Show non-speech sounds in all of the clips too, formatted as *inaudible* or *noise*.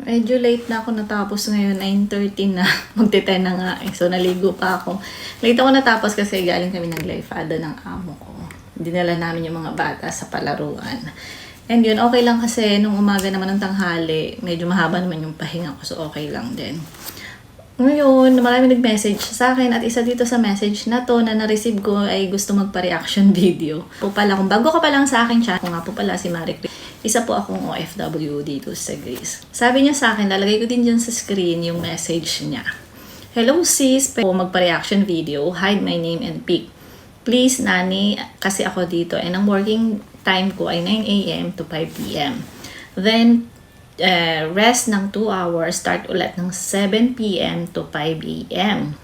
Medyo late na ako natapos ngayon, 9.30 na. *laughs* Magte-10 na nga eh. So, naligo pa ako. Late ako natapos kasi galing kami ng Glyfada ng amo ko. Dinala namin yung mga bata sa palaruan. And yun, okay lang kasi nung umaga naman ng tanghali, medyo mahaba naman yung pahinga ko. So, okay lang din. Ngayon, marami nag-message sa akin at isa dito sa message na to na na-receive ko ay gusto magpa-reaction *laughs* video. Po pala, kung bago ka pa lang sa akin channel, ako nga po pala si Marie. Isa po akong OFW dito sa Greece. Sabi niya sa akin, lalagay ko din dyan sa screen yung message niya. Hello sis, pwede magpa-reaction video, hide my name and pic. Please, Nani, kasi ako dito and ang working time ko ay 9 a.m. to 5 p.m. Then, uh, rest ng 2 hours, start ulit ng 7 p.m. to 5 a.m.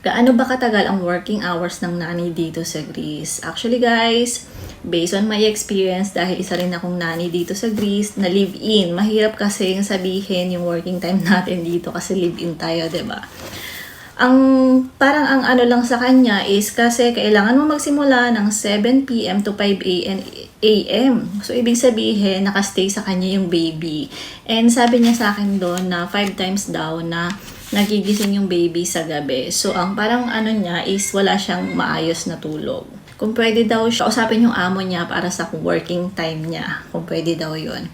Gaano ba katagal ang working hours ng nani dito sa Greece? Actually guys, based on my experience, dahil isa rin akong nani dito sa Greece, na live-in. Mahirap kasi yung sabihin yung working time *laughs* natin dito kasi live-in tayo, ba? Ang parang ang ano lang sa kanya is kasi kailangan mo magsimula ng 7 p.m. to 5 a.m. So, ibig sabihin, nakastay sa kanya yung baby. And sabi niya sa akin doon na 5 times daw na nagigising yung baby sa gabi. So, ang parang ano niya is wala siyang maayos na tulog. Kung pwede daw siya, usapin yung amo niya para sa working time niya. Kung pwede daw yun.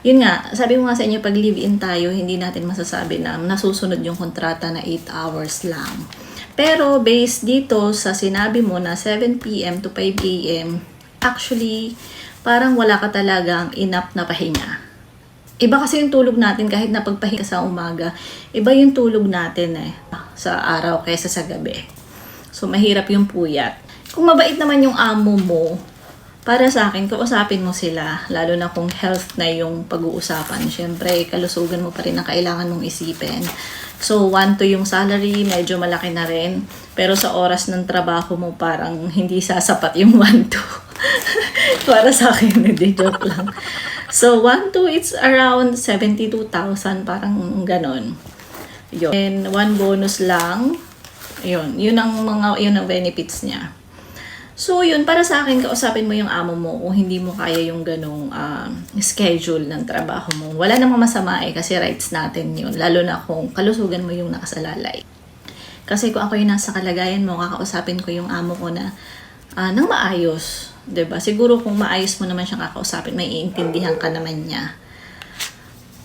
Yun nga, sabi ko nga sa inyo, pag live-in tayo, hindi natin masasabi na nasusunod yung kontrata na 8 hours lang. Pero based dito sa sinabi mo na 7pm to 5am, actually, parang wala ka talagang enough na pahinga. Iba kasi yung tulog natin kahit napagpahinga sa umaga. Iba yung tulog natin eh, sa araw kaysa sa gabi. So, mahirap yung puyat. Kung mabait naman yung amo mo, para sa akin, kausapin mo sila, lalo na kung health na yung pag-uusapan. Siyempre, kalusugan mo pa rin ang kailangan mong isipin. So, 1 to yung salary, medyo malaki na rin. Pero sa oras ng trabaho mo, parang hindi sasapat yung *laughs* 1 to. Para sa akin, *laughs* hindi joke lang. So, 1 to, it's around 72,000, parang ganon. Yun. And one bonus lang, yun, yun ang mga, yun ang benefits niya. So, yun, para sa akin, kausapin mo yung amo mo kung hindi mo kaya yung ganong um, schedule ng trabaho mo. Wala namang masama eh, kasi rights natin yun. Lalo na kung kalusugan mo yung nakasalalay. Kasi kung ako yung nasa kalagayan mo, kakausapin ko yung amo ko na ah, nang maayos. ba Siguro kung maayos mo naman siyang kakausapin, may iintindihan ka naman niya.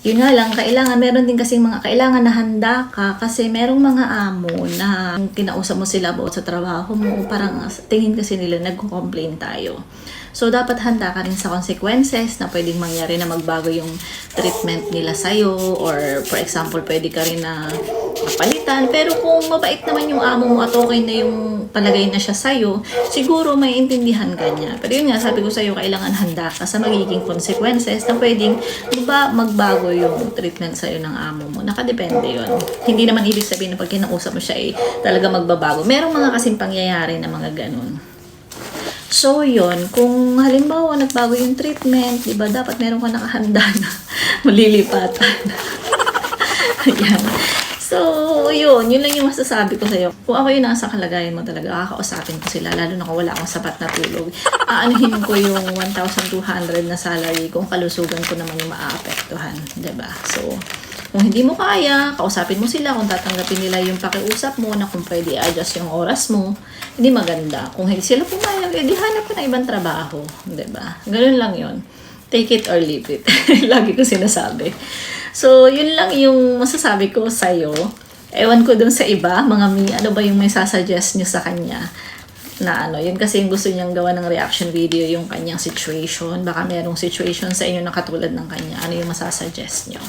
Yun nga lang, kailangan, meron din kasing mga kailangan na handa ka kasi merong mga amo na kinausap mo sila about sa trabaho mo, parang tingin kasi nila nagko-complain tayo. So, dapat handa ka rin sa consequences na pwedeng mangyari na magbago yung treatment nila sa'yo or for example, pwede ka rin na palitan. Pero kung mabait naman yung amo mo at okay na yung palagay na siya sa'yo, siguro may intindihan ka niya. Pero yun nga, sabi ko sa'yo, kailangan handa ka sa magiging consequences na pwedeng diba, magbago yung treatment sa'yo ng amo mo. Nakadepende yun. Hindi naman ibig sabihin na pag kinausap mo siya, eh, talaga magbabago. Merong mga kasing pangyayari na mga ganun. So, yun. Kung halimbawa nagbago yung treatment, di ba, dapat meron ka nakahanda na *laughs* malilipatan. *laughs* Ayan. So, yun. Yun lang yung masasabi ko sa'yo. Kung ako yung nasa kalagayan mo talaga, kakausapin ko sila. Lalo na kung wala akong sapat na tulog. Aanuhin ko yung 1,200 na salary kung kalusugan ko naman yung maaapektuhan. 'di ba So, kung hindi mo kaya, kausapin mo sila kung tatanggapin nila yung pakiusap mo na kung pwede adjust yung oras mo. Hindi maganda. Kung hindi sila pumayag, edi hanap ko na ibang trabaho. 'di ba Ganun lang yon Take it or leave it. *laughs* Lagi ko sinasabi. So, yun lang yung masasabi ko sa'yo. Ewan ko dun sa iba, mga mi, ano ba yung may sasuggest nyo sa kanya? Na ano, yun kasi yung gusto niyang gawa ng reaction video, yung kanyang situation. Baka merong situation sa inyo na katulad ng kanya. Ano yung masasuggest nyo?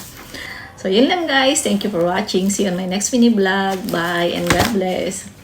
So, yun lang guys. Thank you for watching. See you on my next mini vlog. Bye and God bless.